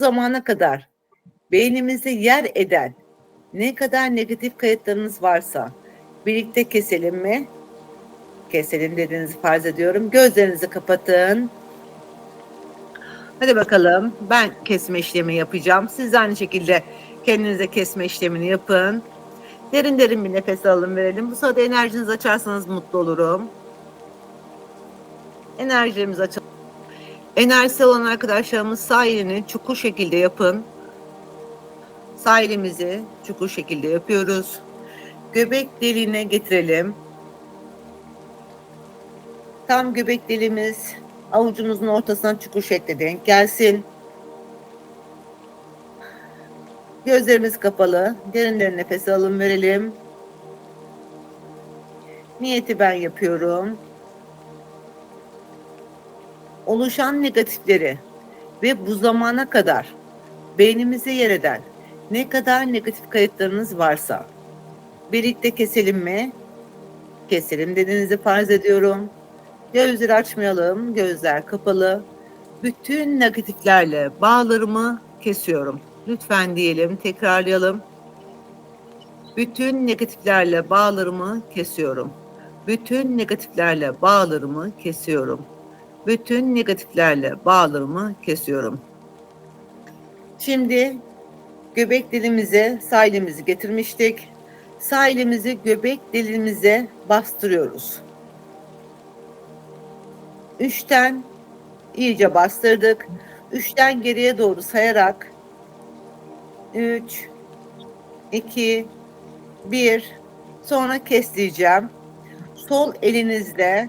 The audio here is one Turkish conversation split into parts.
zamana kadar beynimize yer eden ne kadar negatif kayıtlarınız varsa birlikte keselim mi? Keselim dediğinizi farz ediyorum. Gözlerinizi kapatın. Hadi bakalım. Ben kesme işlemi yapacağım. Siz de aynı şekilde kendinize kesme işlemini yapın. Derin derin bir nefes alın verelim. Bu sırada enerjinizi açarsanız mutlu olurum. Enerjimizi açalım. Enerjisi olan arkadaşlarımız sağ elini çukur şekilde yapın. Sağ elimizi çukur şekilde yapıyoruz. Göbek deliğine getirelim. Tam göbek deliğimiz avucumuzun ortasına çukur şekli denk gelsin. Gözlerimiz kapalı. Derin derin nefes alın verelim. Niyeti ben yapıyorum. Oluşan negatifleri ve bu zamana kadar beynimize yer eden ne kadar negatif kayıtlarınız varsa birlikte keselim mi? Keselim dediğinizi farz ediyorum. Gözleri açmayalım, gözler kapalı. Bütün negatiflerle bağlarımı kesiyorum. Lütfen diyelim, tekrarlayalım. Bütün negatiflerle bağlarımı kesiyorum. Bütün negatiflerle bağlarımı kesiyorum. Bütün negatiflerle bağlarımı kesiyorum. Şimdi göbek dilimize sağ elimizi getirmiştik. Sağ elimizi göbek dilimize bastırıyoruz. Üçten iyice bastırdık. Üçten geriye doğru sayarak 3 2 1 sonra kes. Sol elinizle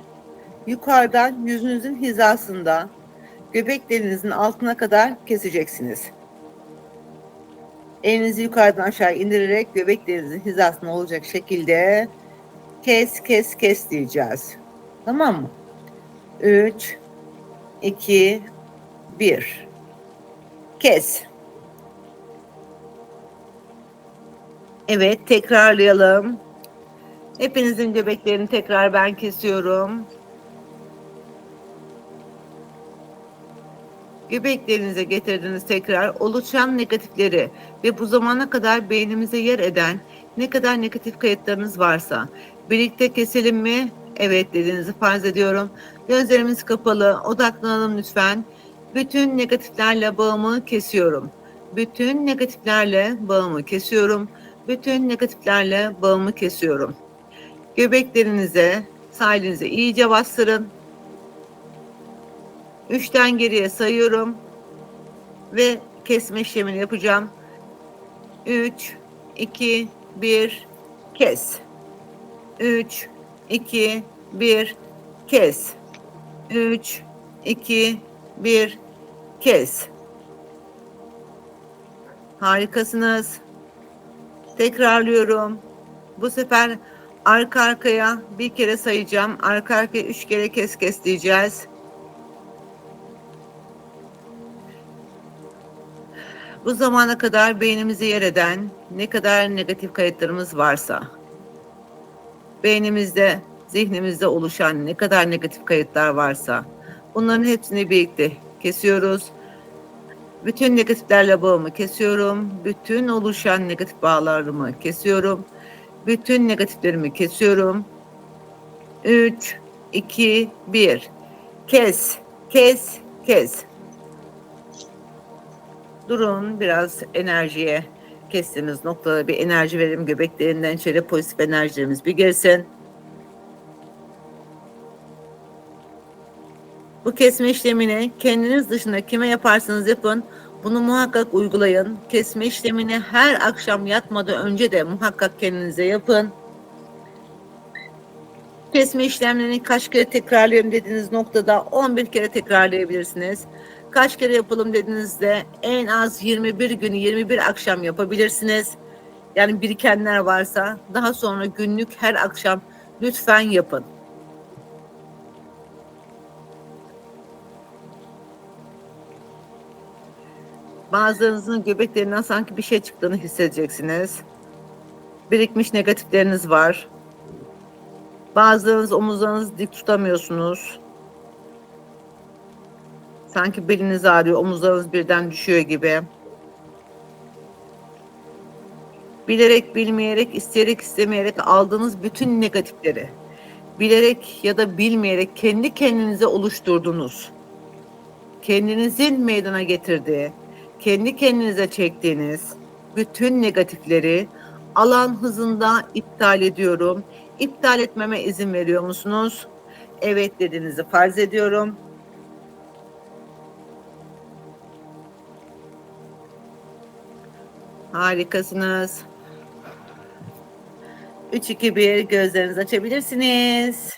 yukarıdan yüzünüzün hizasında göbek delinizin altına kadar keseceksiniz. Elinizi yukarıdan aşağı indirerek göbek delinizin hizasında olacak şekilde kes kes kes diyeceğiz. Tamam mı? 3 2 1 Kes. Evet, tekrarlayalım. Hepinizin göbeklerini tekrar ben kesiyorum. Göbeklerinize getirdiniz tekrar oluşan negatifleri ve bu zamana kadar beynimize yer eden ne kadar negatif kayıtlarınız varsa birlikte keselim mi? Evet dediğinizi farz ediyorum. Gözlerimiz kapalı, odaklanalım lütfen. Bütün negatiflerle bağımı kesiyorum. Bütün negatiflerle bağımı kesiyorum. Bütün negatiflerle bağımı kesiyorum. Göbeklerinize, sağ elinize iyice bastırın. Üçten geriye sayıyorum. Ve kesme işlemini yapacağım. Üç, iki, bir, kes. Üç, iki, bir, kes. Üç, iki, bir, kes. Harikasınız. Tekrarlıyorum. Bu sefer arka arkaya bir kere sayacağım. Arka arkaya üç kere kes kes diyeceğiz. Bu zamana kadar beynimizi yer eden ne kadar negatif kayıtlarımız varsa, beynimizde, zihnimizde oluşan ne kadar negatif kayıtlar varsa, bunların hepsini birlikte kesiyoruz. Bütün negatiflerle bağımı kesiyorum. Bütün oluşan negatif bağlarımı kesiyorum. Bütün negatiflerimi kesiyorum. 3, 2, 1. Kes, kes, kes. Durun biraz enerjiye kestiğimiz noktada bir enerji verelim. Göbeklerinden içeri pozitif enerjilerimiz bir gelsin. Bu kesme işlemini kendiniz dışında kime yaparsanız yapın. Bunu muhakkak uygulayın. Kesme işlemini her akşam yatmadan önce de muhakkak kendinize yapın. Kesme işlemlerini kaç kere tekrarlayalım dediğiniz noktada 11 kere tekrarlayabilirsiniz. Kaç kere yapalım dediğinizde en az 21 gün 21 akşam yapabilirsiniz. Yani birikenler varsa daha sonra günlük her akşam lütfen yapın. Bazılarınızın göbeklerinden sanki bir şey çıktığını hissedeceksiniz. Birikmiş negatifleriniz var. Bazılarınız omuzlarınızı dik tutamıyorsunuz. Sanki beliniz ağrıyor, omuzlarınız birden düşüyor gibi. Bilerek, bilmeyerek, isteyerek, istemeyerek aldığınız bütün negatifleri bilerek ya da bilmeyerek kendi kendinize oluşturduğunuz, kendinizin meydana getirdiği, kendi kendinize çektiğiniz bütün negatifleri alan hızında iptal ediyorum. İptal etmeme izin veriyor musunuz? Evet dediğinizi farz ediyorum. Harikasınız. 3 2 1 gözlerinizi açabilirsiniz.